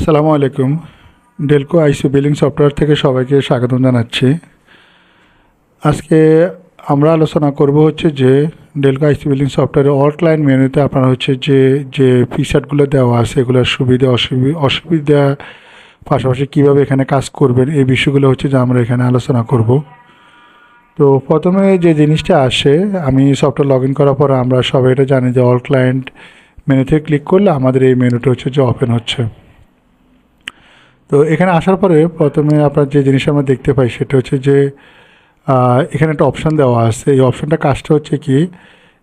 আসসালামু আলাইকুম। Delco IC billing software থেকে সবাইকে স্বাগত জানাচ্ছি। আজকে আমরা আলোচনা করব হচ্ছে যে ডেলকো আইসি বিলিং সফটওয়্যারের অল মেনুতে আপনার হচ্ছে যে যে ফিচারগুলো দেওয়া আছে, এগুলোর সুবিধা অসুবিধা অসুবিধা, পাশাপাশি কীভাবে এখানে কাজ করবেন, এই বিষয়গুলো হচ্ছে যে আমরা এখানে আলোচনা করব। তো প্রথমে যে জিনিসটা আসে, আমি সফটওয়্যার লগ ইন করার পর আমরা সবাই এটা জানি যে অল ক্লায়েন্ট মেনুতে ক্লিক করলে আমাদের এই মেনুটা হচ্ছে যে ওপেন হচ্ছে। তো এখানে আসার পরে প্রথমে আপনার যে জিনিস আমরা দেখতে পাই সেটা হচ্ছে যে এখানে একটা অপশান দেওয়া আছে। এই অপশানটা কাজটা হচ্ছে কি,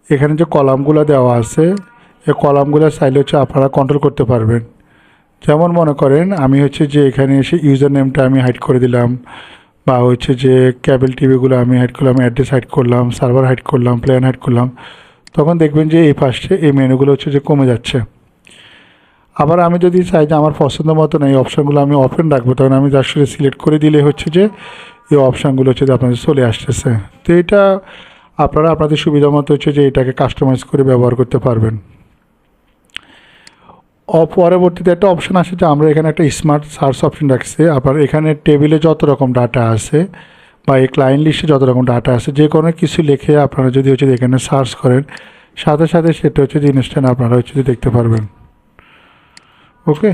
এখানে যে কলামগুলো দেওয়া আছে, এই কলামগুলো চাইলে হচ্ছে আপনারা কন্ট্রোল করতে পারবেন। যেমন মনে করেন, আমি হচ্ছে যে এখানে এসে ইউজার নেমটা আমি হাইড করে দিলাম, বা হচ্ছে যে ক্যাবেল টিভিগুলো আমি হাইড করলাম অ্যাড্রেস হাইড করলাম সার্ভার হাইড করলাম প্ল্যান হাইড করলাম, তখন দেখবেন যে এই ফার্স্টে এই মেনুগুলো হচ্ছে যে কমে যাচ্ছে। আবার আমি যদি চাই যে আমার পছন্দ মতো এই অপশানগুলো আমি ওপেন রাখব, তখন আমি সাথে সিলেক্ট করে দিলে হচ্ছে যে এই অপশানগুলো হচ্ছে যে আপনাদের চলে আসতেছে। তো এটা আপনারা আপনাদের সুবিধা মতো হচ্ছে যে এটাকে কাস্টমাইজ করে ব্যবহার করতে পারবেন। পরবর্তীতে একটা অপশান আছে যে আমরা এখানে একটা স্মার্ট সার্চ অপশন রাখছি। আবার এখানে টেবিলে যত রকম ডাটা আছে বা এই ক্লায়েন্ট লিস্টে যত রকম ডাটা আছে, যে কোনো কিছু লিখে আপনারা যদি হচ্ছে এখানে সার্চ করেন, সাথে সাথে সেটা হচ্ছে ইনস্ট্যান্ট আপনারা হচ্ছে দেখতে পারবেন। ওকে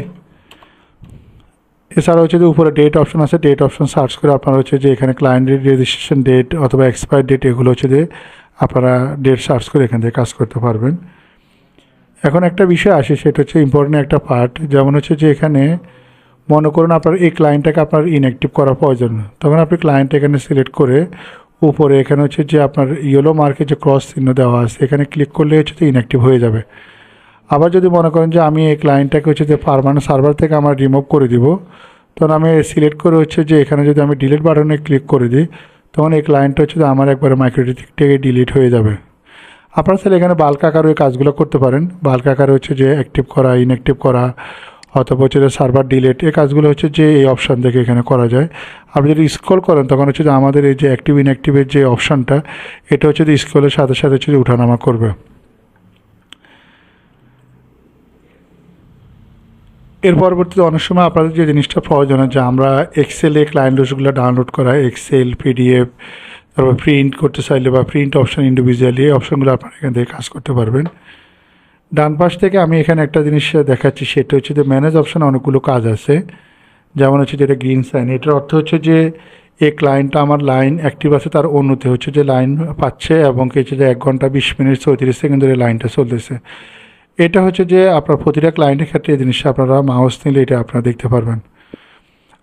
এছাড়া হচ্ছে যে উপরে ডেট অপশন আছে ডেট অপশন সার্চ করে আপনারা হচ্ছে যে এখানে ক্লায়েন্টের রেজিস্ট্রেশন ডেট অথবা এক্সপায়ার ডেট এগুলো হচ্ছে যে আপনারা ডেট সার্চ করে এখান থেকে কাজ করতে পারবেন। এখন একটা বিষয় আসে, সেটা হচ্ছে ইম্পর্টেন্ট একটা পার্ট যেমন হচ্ছে যে এখানে মনে করুন আপনার এই ক্লায়েন্টটাকে আপনার ইনঅ্যাক্টিভ করা প্রয়োজন তখন আপনি ক্লায়েন্ট এখানে সিলেক্ট করে উপরে এখানে হচ্ছে যে আপনার ইয়েলো মার্কে যে ক্রস চিহ্ন দেওয়া আছে, এখানে ক্লিক করলে হচ্ছে যে ইনঅ্যাক্টিভ হয়ে যাবে। আবার যদি মনে করেন যে আমি এই ক্লায়েন্টটাকে হচ্ছে যে পারমানেন্ট সার্ভার থেকে আমার রিমুভ করে দিব, তখন আমি সিলেক্ট করে হচ্ছে যে এখানে যদি আমি ডিলিট বাটনে ক্লিক করে দিই, তখন এই ক্লায়েন্টটা হচ্ছে যে আমার একবারে মাইক্রোটিক থেকে ডিলিট হয়ে যাবে। আপনারা তাহলে এখানে বাল্ক আকারে ওই কাজগুলো করতে পারেন। বাল্ক আকারে হচ্ছে যে অ্যাক্টিভ করা ইনঅ্যাক্টিভ করা, অথবা হচ্ছে যে সার্ভার ডিলেট এই কাজগুলো হচ্ছে যে এই অপশান থেকে এখানে করা যায়। আপনি যদি স্ক্রল করেন, তখন হচ্ছে যে আমাদের এই যে অ্যাক্টিভ ইনঅ্যাক্টিভের যে অপশানটা এটা হচ্ছে যে স্ক্রলের সাথে সাথে হচ্ছে যে উঠানামা করবে। এর পরবর্তীতে অনেক সময় আপনাদের যে জিনিসটা প্রয়োজন যে আমরা এক্সেলে ক্লায়েন্ট লিস্টগুলো ডাউনলোড করা এক্সেল পিডিএফ তারপর প্রিন্ট করতে চাইলে বা প্রিন্ট অপশন ইন্ডিভিজুয়ালি এই অপশনগুলো আপনারা এখান থেকে কাজ করতে পারবেন। ডান পাশ থেকে আমি এখানে একটা জিনিস দেখাচ্ছি, সেটা হচ্ছে যে ম্যানেজ অপশানে অনেকগুলো কাজ আছে। যেমন হচ্ছে যেটা গ্রিন সাইন এটার অর্থ হচ্ছে যে এই ক্লায়েন্টটা আমার লাইন অ্যাক্টিভ আছে, তার উন্নতি হচ্ছে যে লাইন পাচ্ছে এবং হচ্ছে যে এক ঘণ্টা বিশ মিনিট চৌত্রিশ সেকেন্ড ধরে লাইনটা চলতেছে। এটা হচ্ছে যে আপনার প্রতিটা ক্লায়েন্টের ক্ষেত্রে এই জিনিসটা আপনারা মাউস নিলে এটা আপনারা দেখতে পারবেন।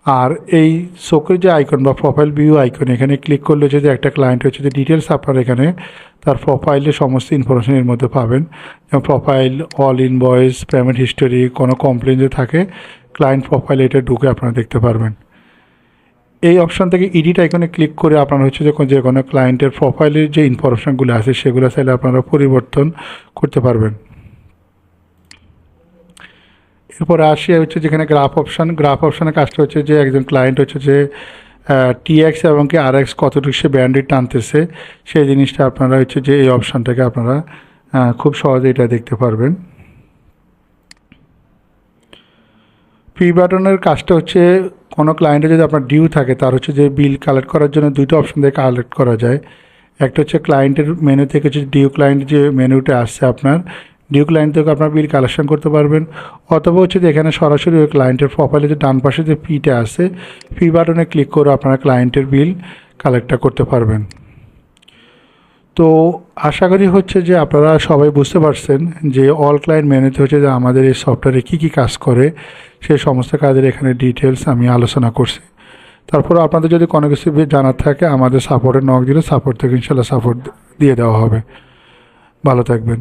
আর এই চোখের যে আইকন বা প্রোফাইল ভিউ আইকন এখানে ক্লিক করলে যে একটা ক্লায়েন্ট হচ্ছে যে ডিটেলস আপনারা এখানে তার প্রোফাইলে সমস্ত ইনফরমেশন এর মধ্যে পাবেন। যেমন profile all invoice payment history কোনো কমপ্লেন যদি থাকে ক্লায়েন্ট প্রোফাইলে এটা ঢুকে আপনারা দেখতে পারবেন। এই অপশান থেকে এডিট আইকনে ক্লিক করে আপনারা হচ্ছে যে যে কোনো ক্লায়েন্টের প্রোফাইলের যে ইনফরমেশনগুলো আছে, সেগুলো চাইলে আপনারা পরিবর্তন করতে পারবেন। এরপরে আসি হচ্ছে যেখানে গ্রাফ অপশান গ্রাফ অপশানের কাজটা হচ্ছে যে একজন ক্লায়েন্ট হচ্ছে যে টিএক্স এবং কি আর এক্স কতটুকু সে ব্যান্ডেড টানতেছে, সেই জিনিসটা আপনারা হচ্ছে যে এই অপশানটাকে আপনারা খুব সহজে এটা দেখতে পারবেন। পি বাটনের কাজটা হচ্ছে কোনো ক্লায়েন্টে যদি আপনার ডিউ থাকে, তার হচ্ছে যে বিল কালেক্ট করার জন্য দুটো অপশন দিয়ে কালেক্ট করা যায়। একটা হচ্ছে ক্লায়েন্টের মেনু থেকে হচ্ছে ডিউ ক্লায়েন্ট যে মেনুটা আসছে আপনার ডিউ ক্লায়েন্ট থেকে আপনার বিল কালেকশন করতে পারবেন। অথবা হচ্ছে যে এখানে সরাসরি ওই ক্লায়েন্টের প্রোফাইলে যে ডান পাশে যে পিটা আছে পি বাটনে ক্লিক করে আপনারা ক্লায়েন্টের বিল কালেক্টটা করতে পারবেন। তো আশা করি হচ্ছে যে আপনারা সবাই বুঝতে পারছেন যে অল ক্লায়েন্ট মেনুতে হচ্ছে যে আমাদের এই সফটওয়্যারে কী কী কাজ করে সেই সমস্ত কাজের এখানে ডিটেলস আমি আলোচনা করছি। তারপর আপনাদের যদি কোনো কিছু জানার থাকে, আমাদের সাপোর্টে নক দিলে সাপোর্ট থেকে ইনশাল্লাহ সাপোর্ট দিয়ে দেওয়া হবে। ভালো থাকবেন।